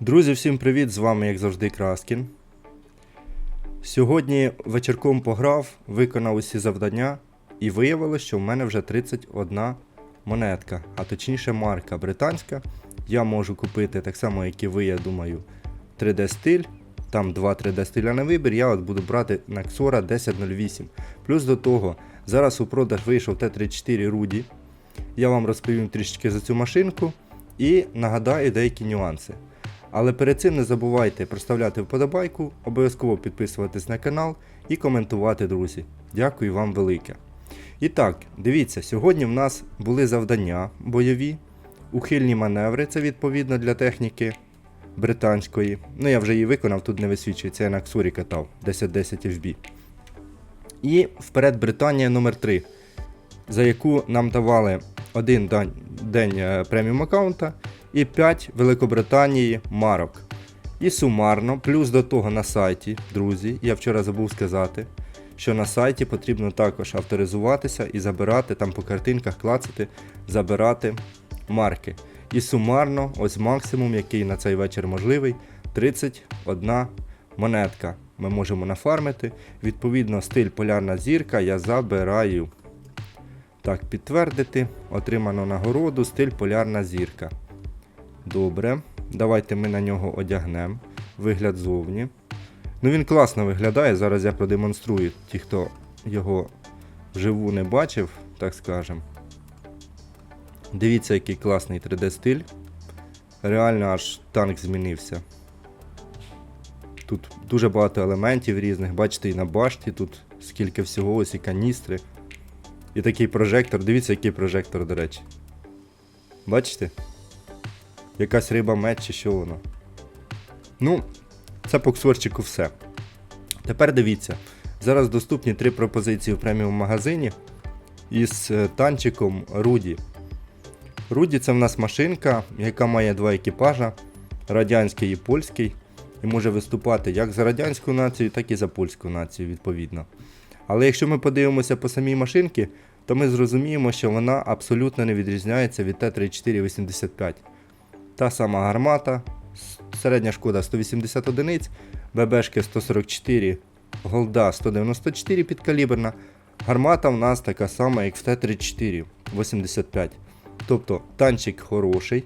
Друзі, всім привіт! З вами, як завжди, Краскін. Сьогодні вечірком пограв, виконав усі завдання і виявилось, що в мене вже 31 монетка, а точніше марка британська. Я можу купити так само, як і ви, я думаю, 3D стиль. Там два 3D стиля на вибір, я от буду брати Naxora 1008. Плюс до того, зараз у продаж вийшов Т-34 Rudy. Я вам розповім трішечки за цю машинку і нагадаю деякі нюанси. Але перед цим не забувайте проставляти вподобайку, обов'язково підписуватись на канал і коментувати, друзі. Дякую вам велике. І так, дивіться, сьогодні в нас були завдання бойові, ухильні маневри, це відповідно для техніки британської. Ну я вже її виконав, тут не висвічується, я на Ксурі катав 1010 FB. І вперед Британія номер 3 за яку нам давали один день, е, преміум аккаунта і 5 Великобританії марок. І сумарно, плюс до того на сайті, друзі, я вчора забув сказати, що на сайті потрібно також авторизуватися і забирати там по картинках клацати, забирати марки. І сумарно, ось максимум, який на цей вечір можливий, 31 монетка. Ми можемо нафармити. Відповідно, стиль полярна зірка я забираю. Так, підтвердити. Отримано нагороду, стиль полярна зірка. Добре. Давайте ми на нього одягнемо. Вигляд зовні. Ну він класно виглядає. Зараз я продемонструю ті, хто його вживу не бачив, так скажем. Дивіться, який класний 3D стиль. Реально аж танк змінився. Тут дуже багато елементів різних. Бачите, і на башті тут скільки всього, ось і каністри. І такий прожектор. Дивіться, який прожектор, до речі. Бачите? Якась риба меч чи що воно. Ну, це по ксорчику все. Тепер дивіться. Зараз доступні три пропозиції в преміум магазині із е, танчиком Руді. Руді це в нас машинка, яка має два екіпажа радянський і польський, і може виступати як за радянську націю, так і за польську націю, відповідно. Але якщо ми подивимося по самій машинці, то ми зрозуміємо, що вона абсолютно не відрізняється від Т-3485. Та сама гармата, середня шкода 180 одиниць, ББшки 144, голда 194 підкаліберна. Гармата в нас така сама, як в Т-34 85. Тобто танчик хороший,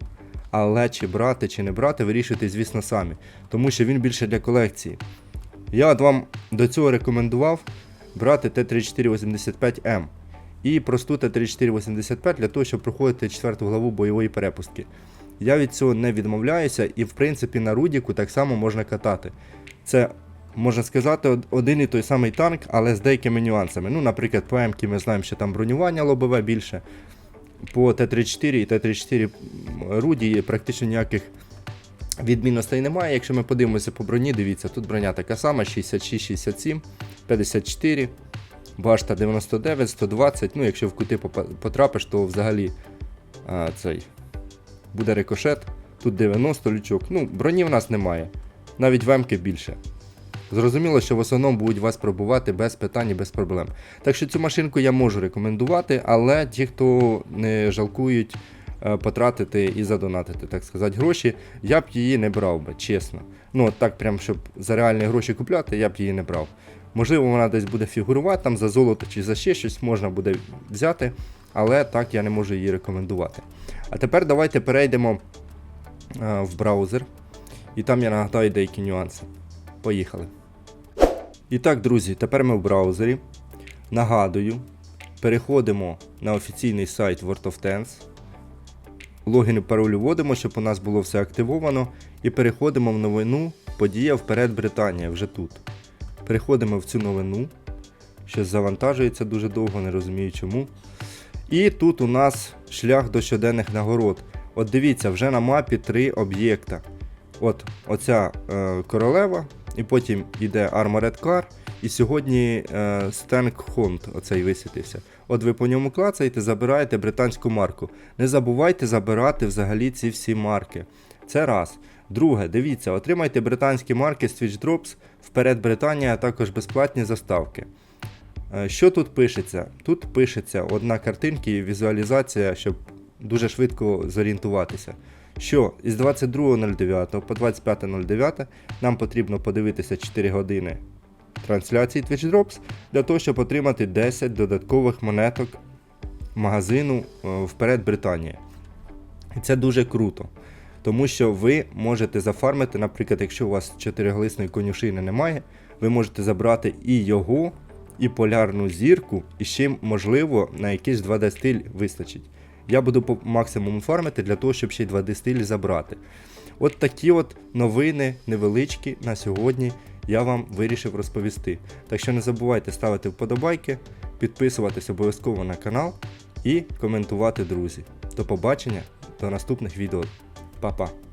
але чи брати, чи не брати, вирішуйте, звісно, самі. Тому що він більше для колекції. Я от вам до цього рекомендував брати Т-3485М і просту Т-3485 для того, щоб проходити 4 главу бойової перепустки. Я від цього не відмовляюся, і в принципі на Рудіку так само можна катати. Це, можна сказати, один і той самий танк, але з деякими нюансами. Ну, наприклад, по М ми знаємо, що там бронювання лобове більше. По Т-34 і Т-34 Руді практично ніяких відмінностей немає. Якщо ми подивимося по броні, дивіться, тут броня така сама: 66, 67, 54, башта 99, 120. Ну, якщо в кути потрапиш, то взагалі а, цей буде рикошет. Тут 90 лючок. Ну, броні в нас немає. Навіть вемки більше. Зрозуміло, що в основному будуть вас пробувати без питань і без проблем. Так що цю машинку я можу рекомендувати, але ті, хто не жалкують е, потратити і задонатити, так сказати, гроші, я б її не брав би, чесно. Ну, от так, прям, щоб за реальні гроші купляти, я б її не брав. Можливо, вона десь буде фігурувати там за золото чи за ще щось можна буде взяти, але так я не можу її рекомендувати. А тепер давайте перейдемо е, в браузер, і там я нагадаю деякі нюанси. Поїхали. І так, друзі, тепер ми в браузері. Нагадую, переходимо на офіційний сайт World of Tanks. Логін і пароль вводимо, щоб у нас було все активовано. І переходимо в новину Подія вперед Британія вже тут. Переходимо в цю новину. Щось завантажується дуже довго, не розумію чому. І тут у нас шлях до щоденних нагород. От дивіться, вже на мапі три об'єкта. От оця е, королева, і потім йде Armored Car, і сьогодні е, Hunt оцей висвітився. От ви по ньому клацаєте, забираєте британську марку. Не забувайте забирати взагалі ці всі марки. Це раз. Друге, дивіться, отримайте британські марки Switch Drops, вперед Британія, а також безплатні заставки. Е, Що тут пишеться? Тут пишеться одна картинка і візуалізація, щоб дуже швидко зорієнтуватися. що із 22.09 по 25.09 нам потрібно подивитися 4 години трансляції Twitch Drops для того, щоб отримати 10 додаткових монеток магазину е, вперед Британія. І це дуже круто. Тому що ви можете зафармити, наприклад, якщо у вас чотириглисної конюшини немає, ви можете забрати і його, і полярну зірку, і ще, можливо, на якийсь 2D стиль вистачить. Я буду по максимуму фармити для того, щоб ще й 2D стиль забрати. От такі от новини невеличкі на сьогодні я вам вирішив розповісти. Так що не забувайте ставити вподобайки, підписуватись обов'язково на канал і коментувати, друзі. До побачення, до наступних відео. Па-па!